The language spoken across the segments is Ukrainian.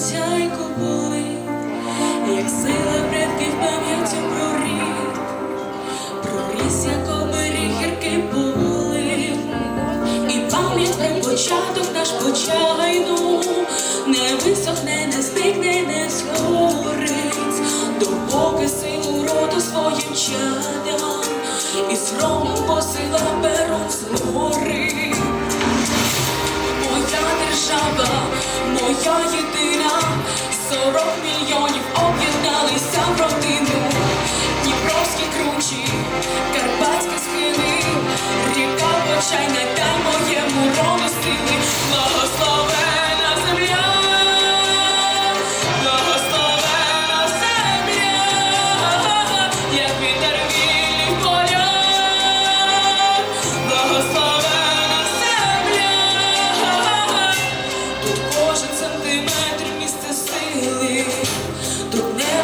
хазяйку були, як сила предків пам'яттю про рід, проріс, як оберіг гірки були, і пам'ять початок наш почайну, не висохне, не зникне, не згорить, допоки силу роду своїм чадам, і срому посила.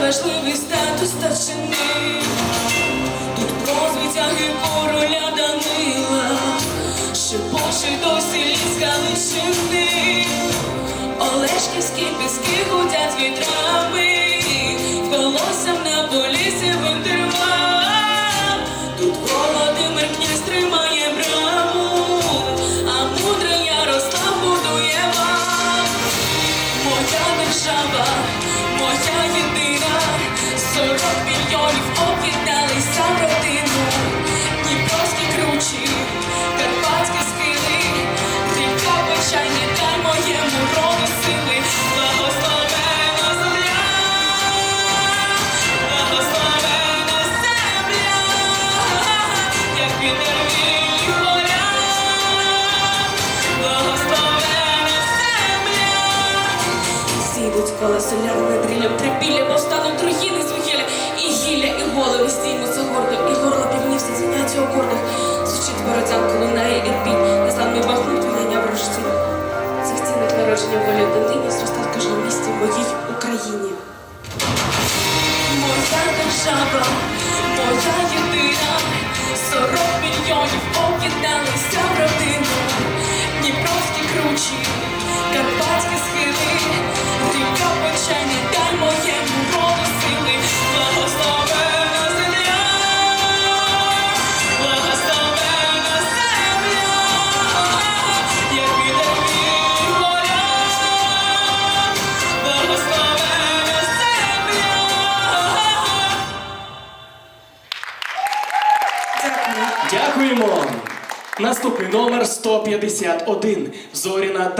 Тут неважливий статус старшини, тут прозвитяги короля Данила, що Боже досі ліс Галичини, Олешківські піски гудять вітрами, волоссям на полісі винтерва. Тут сорок мільйонів об'єдналися в родину. Дніпровські кручі, карпатські схили, ріка печальні, дай моєму роду сили, благословена земля, благословена земля, як вітер вільні поля, благословена земля. Сідуть кола солярним дрілям, трипілля, повстануть Звучить бородянка, лунає ірпінь, незламний бахнуть вигання ворожці. Цих цінних народження волі Данині зростав кожному місті в моїй Україні. Моя держава, моя єдина, сорок мільйонів об'єдналися в родину. Дніпровські кручі, Дякуємо. Наступний номер 151. Зоріна